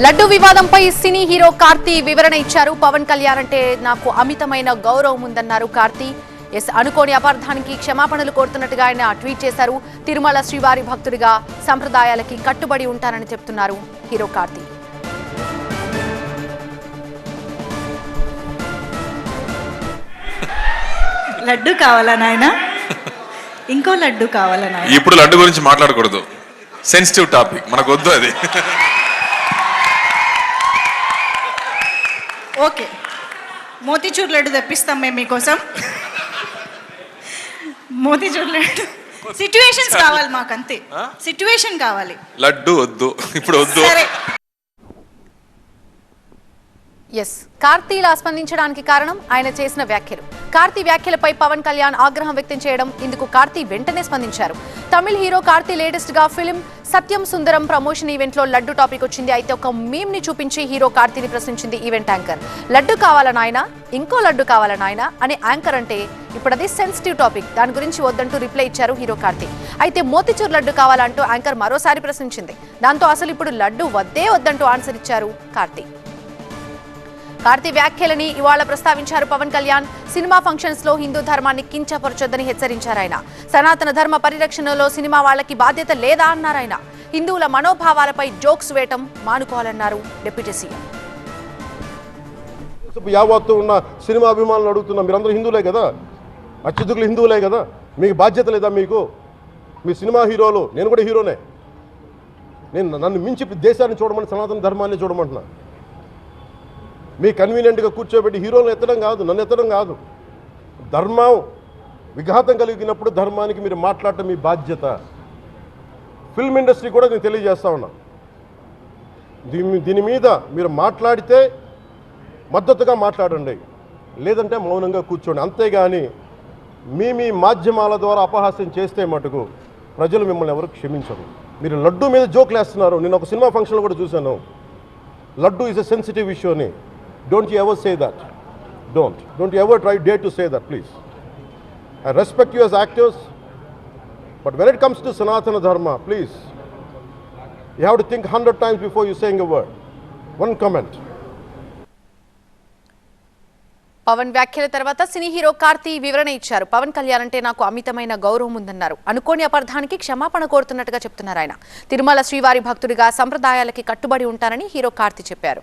లడ్డు వివాదంపై cine hero Karthi వివరణ ఇచ్చారు. పవన్ కళ్యాణ్ అంటే నాకు అమితమైన గౌరవం ఉందన్నారు కార్తీ. ఎస్ అనుకోని అపార్థానికి క్షమాపణలు కోరుతున్నట్టుగా ఆయన ట్వీట్ చేశారు. తిరుమల శ్రీవారి భక్తుడిగా సంప్రదాయాలకి కట్టుబడి ఉంటానని చెప్తున్నారు హీరో కార్తీ. లడ్డు కావాలా నాయన? ఇంకో లడ్డు కావాలా నాయన? ఇప్పుడు లడ్డు గురించి మాట్లాడకూడదు. సెన్సిటివ్ టాపిక్ మనకు వద్దు అది. ఓకే. మోతీచూర్ లడ్డు తెప్పిస్తాం మేము మీకోసం. మోతీచూర్ లడ్డు. సిట్యువేషన్స్ కావాలి మాకు అంతే సిట్యువేషన్ కావాలి. లడ్డు వద్దు. ఇప్పుడు వద్దు. సరే. ఎస్ కార్తీ ఇలా స్పందించడానికి కారణం ఆయన చేసిన వ్యాఖ్యలు. కార్తీ వ్యాఖ్యలపై పవన్ కళ్యాణ్ ఆగ్రహం వ్యక్తం చేయడం ఇందుకు కార్తీ వెంటనే స్పందించారు. తమిళ హీరో కార్తీ లేటెస్ట్గా ఫిలిం సత్యం సుందరం ప్రమోషన్ ఈవెంట్లో లడ్డు టాపిక్ వచ్చింది. అయితే ఒక మీమ్ని చూపించి హీరో కార్తీని ప్రశ్నించింది ఈవెంట్ యాంకర్. లడ్డు కావాలనాయన ఇంకో లడ్డు కావాలనాయన అనే యాంకర్ అంటే ఇప్పుడు అది సెన్సిటివ్ టాపిక్. దాని గురించి వద్దంటూ రిప్లై ఇచ్చారు హీరో కార్తీ. అయితే మోతిచూర్ లడ్డు కావాలంటూ యాంకర్ మరోసారి ప్రశ్నించింది. దాంతో అసలు ఇప్పుడు లడ్డు వద్దే వద్దంటూ ఆన్సర్ ఇచ్చారు కార్తీ. కార్తీ వ్యాఖ్యలని ఇవాళ ప్రస్తావించారు పవన్ కళ్యాణ్. సినిమా ఫంక్షన్స్లో హిందూ ధర్మాన్ని కించపరచొద్దని హెచ్చరించారు ఆయన. సనాతన ధర్మ పరిరక్షణలో సినిమా వాళ్ళకి బాధ్యత లేదా అన్నారు ఆయన. హిందువుల మనోభావాలపై జోక్స్ వేయటం మానుకోవాలన్నారు డిప్యూటీ సీఎం. యావత్తు ఉన్న సినిమా అభిమానులు అడుగుతున్నా మీరందరూ హిందువులే కదా? అత్యధికులు హిందువులే కదా? మీకు బాధ్యత లేదా మీకు? మీ సినిమా హీరోలు నేను కూడా హీరోనే. నేను నన్ను మించి దేశాన్ని చూడమని సనాతన ధర్మాన్ని చూడమంటున్నా. మీ కన్వీనియంట్గా కూర్చోబెట్టి హీరోలను ఎత్తడం కాదు నన్ను ఎత్తడం కాదు. ధర్మం విఘాతం కలిగినప్పుడు ధర్మానికి మీరు మాట్లాడటం మీ బాధ్యత. ఫిల్మ్ ఇండస్ట్రీ కూడా నేను తెలియజేస్తా ఉన్నా. దీని దీని మీద మీరు మాట్లాడితే మద్దతుగా మాట్లాడండి. లేదంటే మౌనంగా కూర్చోండి. అంతేగాని మీ మీ మాధ్యమాల ద్వారా అపహాస్యం చేస్తే మటుకు ప్రజలు మిమ్మల్ని ఎవరు క్షమించరు. మీరు లడ్డు మీద జోకులు వేస్తున్నారు నేను ఒక సినిమా ఫంక్షన్లో కూడా చూశాను. Laddu is a sensitive issue అని. Don't you ever say that don't don't ever try dare to say that please I respect you actives actors but when it comes to Sanatana Dharma please you have to think hundred times before you saying a word one comment Pawan వ్యాఖ్యల తర్వాత cine hero Karthi వివరణ ఇచ్చారు. పవన్ కళ్యాణ్ అంటే నాకు అమితమైన గౌరవం ఉందన్నారు. అనుకోని అపార్థానికి క్షమాపణ కోరుతున్నట్టుగా చెప్తున్నారు ఆయన. తిరుమల శ్రీవారి భక్తుడిగా సంప్రదాయాలకి కట్టుబడి ఉంటారని హీరో కార్తీ చెప్పారు.